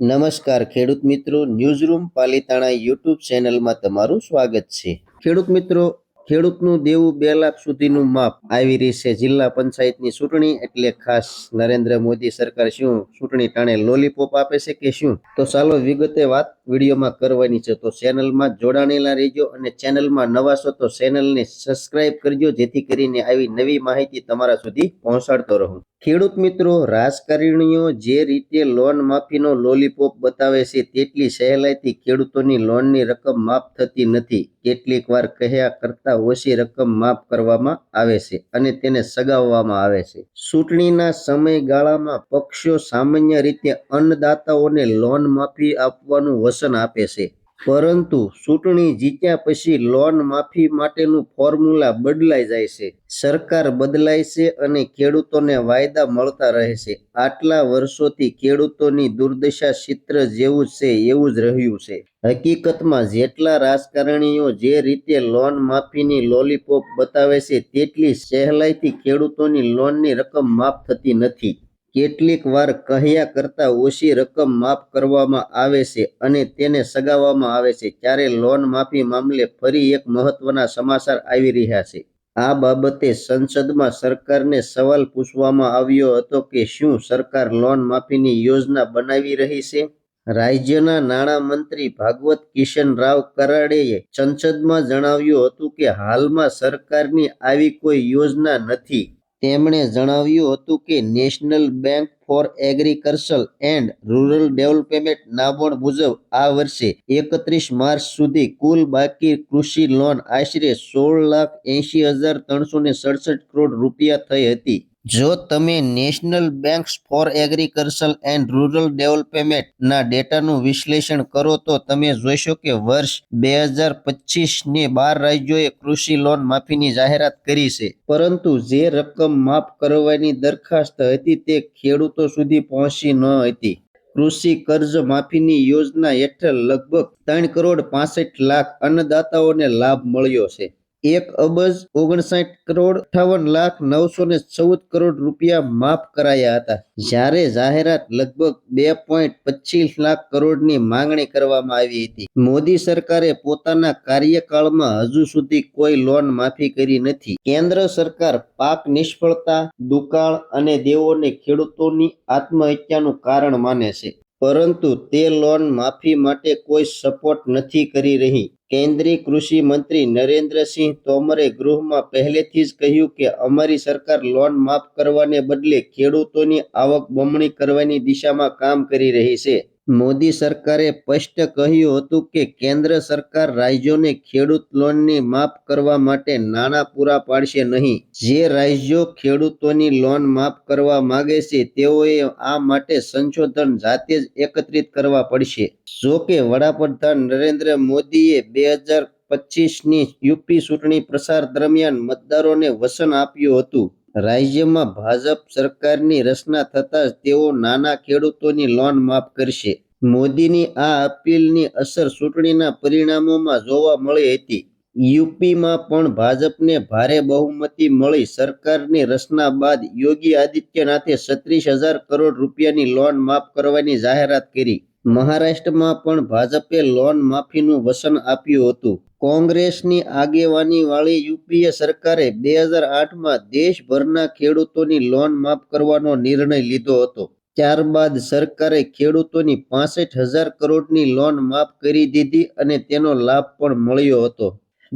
નમસ્કાર ખેડૂત મિત્રો. ન્યૂઝરૂમ પાલીતાણા યુટ્યુબ ચેનલમાં તમારું સ્વાગત છે. ખેડૂત મિત્રો ખેડૂતનું દેવું બે લાખ સુધીનું માપ આવી રહી છે. જિલ્લા પંચાયતની ચૂંટણી એટલે ખાસ નરેન્દ્ર મોદી સરકાર શું ચૂંટણી ટાણે લોલીપોપ આપે છે કે શું? તો ચાલો વિગતે વાત વિડીયોમાં કરવાની છે. તો ચેનલમાં જોડાણેલા રહેજો અને ચેનલમાં નવા છો તો ચેનલને સબસ્ક્રાઇબ કરજો, જેથી કરીને આવી નવી માહિતી તમારા સુધી પહોંચાડતો રહું. ખેડૂત મિત્રો, રાજકારણીઓ જે રીતે લોન માફીનો લોલીપોપ બતાવે છે, તેટલી સહેલાઈથી ખેડૂતોની લોનની રકમ માફ થતી નથી. કેટલીક વાર કહ્યા કરતા ઓછી રકમ માફ કરવામાં આવે છે અને તેને સગાવવામાં આવે છે. ચૂંટણીના સમયગાળામાં પક્ષો સામાન્ય રીતે અન્નદાતાઓને લોન માફી આપવાનું વચન આપે છે. પરંતુ ચૂંટણી જીત્યા પછી લોન માફી માટેનું ફોર્મ્યુલા બદલાઈ જાય છે. સરકાર બદલાય છે અને ખેડૂતોને વાયદા મળતા રહે છે. આટલા વર્ષોથી ખેડૂતોની દુર્દશા ચિત્ર જેવું છે એવું જ રહ્યું છે. હકીકતમાં જેટલા રાજકારણીઓ જે રીતે લોન માફીની લોલીપોપ બતાવે છે, તેટલી સહેલાઈથી ખેડૂતોની લોનની રકમ માફ થતી નથી. કેટલીક વાર કહ્યા કરતા ઓછી રકમ માફ કરવામાં આવે છે અને તેને સગાવવામાં આવે છે. ત્યારે લોન માફી મામલે ફરી એક મહત્વના સમાચાર આવી રહ્યા છે. આ બાબતે સંસદમાં સરકારને સવાલ પૂછવામાં આવ્યો હતો કે શું સરકાર લોન માફીની યોજના બનાવી રહી છે? રાજ્યના નાણામંત્રી ભાગવત કિશન રાવ કરાડેએ સંસદમાં જણાવ્યું હતું કે હાલમાં સરકારની આવી કોઈ યોજના નથી. તેમણે જણાવ્યું હતું કે national bank for agriculture and rural development NABARD મુજબ આ વર્ષે એકત્રીસ માર્ચ સુધી કુલ બાકી કૃષિ લોન આશરે સોળ લાખ એંશી હજાર ત્રણસો ને સડસઠ કરોડ રૂપિયા થઈ હતી. જો તમે national banks for agriculture and rural ડેવલપમેન્ટના ડેટાનું વિશ્લેષણ કરો તો તમે જોશો કે વર્ષ બે હજાર પચીસને બાર રાજ્યોએ કૃષિ લોન માફીની જાહેરાત કરી છે. પરંતુ જે રકમ માફ કરવાની દરખાસ્ત હતી તે ખેડૂતો સુધી પહોંચી ન હતી. કૃષિ કર્જ માફીની યોજના હેઠળ લગભગ ત્રણ કરોડ પાસઠ લાખ અન્નદાતાઓને લાભ મળ્યો છે. એક અબજ ઓગણસાઠ કરોડ અઠાવન લાખ નવસો ને ચૌદ કરોડ રૂપિયા માફ કરાયા હતા. જ્યારે જાહેરાત લગભગ બે પોઈન્ટ પચીસ લાખ કરોડની માંગણી કરવામાં આવી હતી. મોદી સરકારે પોતાના કાર્યકાળમાં હજુ સુધી કોઈ લોન માફી કરી નથી. કેન્દ્ર સરકાર પાક નિષ્ફળતા, દુકાળ અને દેવોને ખેડૂતોની આત્મહત્યાનું કારણ માને છે. પરંતુ તે લોન માફી માટે કોઈ સપોર્ટ નથી કરી રહી. કેન્દ્રીય કૃષિ મંત્રી નરેન્દ્રસિંહ તોમરે ગૃહમાં પહેલેથી જ કહ્યું કે અમારી સરકાર લોન માફ કરવાને બદલે ખેડૂતોની આવક બમણી કરવાની દિશામાં કામ કરી રહી છે. મોદી સરકારે સ્પષ્ટ કહ્યું હતું કે કેન્દ્ર સરકાર રાજ્યોને ખેડૂત લોનની માફ કરવા માટે નાણાં પૂરા પાડશે નહીં. જે રાજ્યો ખેડૂતોની લોન માફ કરવા માગે છે, તેઓએ આ માટે સંશોધન જાતે જ એકત્રિત કરવા પડશે. જો કે વડાપ્રધાન નરેન્દ્ર મોદીએ બે હજાર પચીસની યુપી ચૂંટણી પ્રસાર દરમિયાન મતદારોને વચન આપ્યું હતું. રાજ્યમાં ભાજપ સરકારની રચના થતાં તેઓ નાના ખેડૂતોની લોન માફ કરશે. મોદીની આ અપીલની અસર ચૂંટણીના પરિણામોમાં જોવા મળી હતી. યુપીમાં પણ ભાજપને ભારે બહુમતી મળી. સરકારની રચના બાદ યોગી આદિત્યનાથે છત્રીસ હજાર કરોડ રૂપિયાની લોન માફ કરવાની જાહેરાત કરી. મહારાષ્ટ્રમાં પણ ભાજપે લોન માફીનું વચન આપ્યું હતું. કોંગ્રેસની આગેવાની વાળી યુપીએ સરકારે બે હજાર આઠમાં દેશભરના ખેડૂતોની લોન માફ કરવાનો નિર્ણય લીધો હતો. ત્યારબાદ સરકારે ખેડૂતોની પાસઠ હજાર કરોડની લોન માફ કરી દીધી અને તેનો લાભ પણ મળ્યો હતો.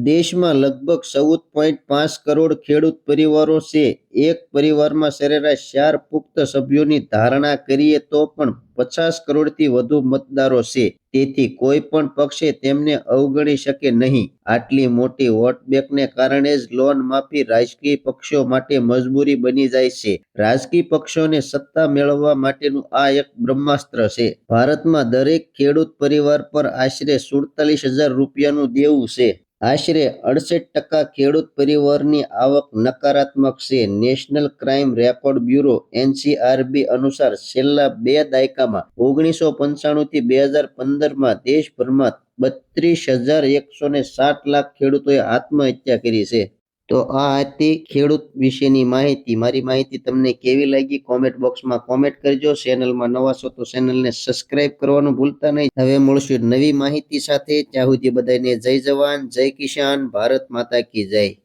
દેશમાં લગભગ ચૌદ પોઈન્ટ પાંચ કરોડ ખેડૂત પરિવારો છે. એક પરિવારમાં સરેરાશ ચાર પુખ્ત સભ્યોની ધારણા કરીએ તો પણ પચાસ કરોડથી વધુ મતદારો છે. તેથી કોઈ પણ પક્ષે તેમને અવગણી શકે નહીં. આટલી મોટી વોટ બેંકને કારણે જ લોન માફી રાજકીય પક્ષો માટે મજબૂરી બની જાય છે. રાજકીય પક્ષોને સત્તા મેળવવા માટેનું આ એક બ્રહ્માસ્ત્ર છે. ભારતમાં દરેક ખેડૂત પરિવાર પર આશરે સુડતાલીસ હજાર રૂપિયાનું દેવું છે. આશરે અડસઠ ટકા ખેડૂત પરિવારની આવક નકારાત્મક છે. National crime record bureau NCRB અનુસાર છેલ્લા બે દાયકામાં ઓગણીસો પંચાણું થી બે હજાર પંદરમાં દેશભરમાં બત્રીસ હજાર એકસો ને સાત લાખ ખેડૂતોએ આત્મહત્યા કરી છે. તો આ હતી ખેડૂત વિશેની માહિતી, મારી માહિતી તમને કેવી લાગી? કોમેન્ટ બોક્સમાં કોમેન્ટ કરજો. ચેનલમાં નવા છો તો ચેનલને સબસ્ક્રાઇબ કરવાનું ભૂલતા નહીં. હવે મળશું નવી માહિતી સાથે. ત્યાં સુધી બધાને જય જવાન, જય કિસાન, ભારત માતા કી જય.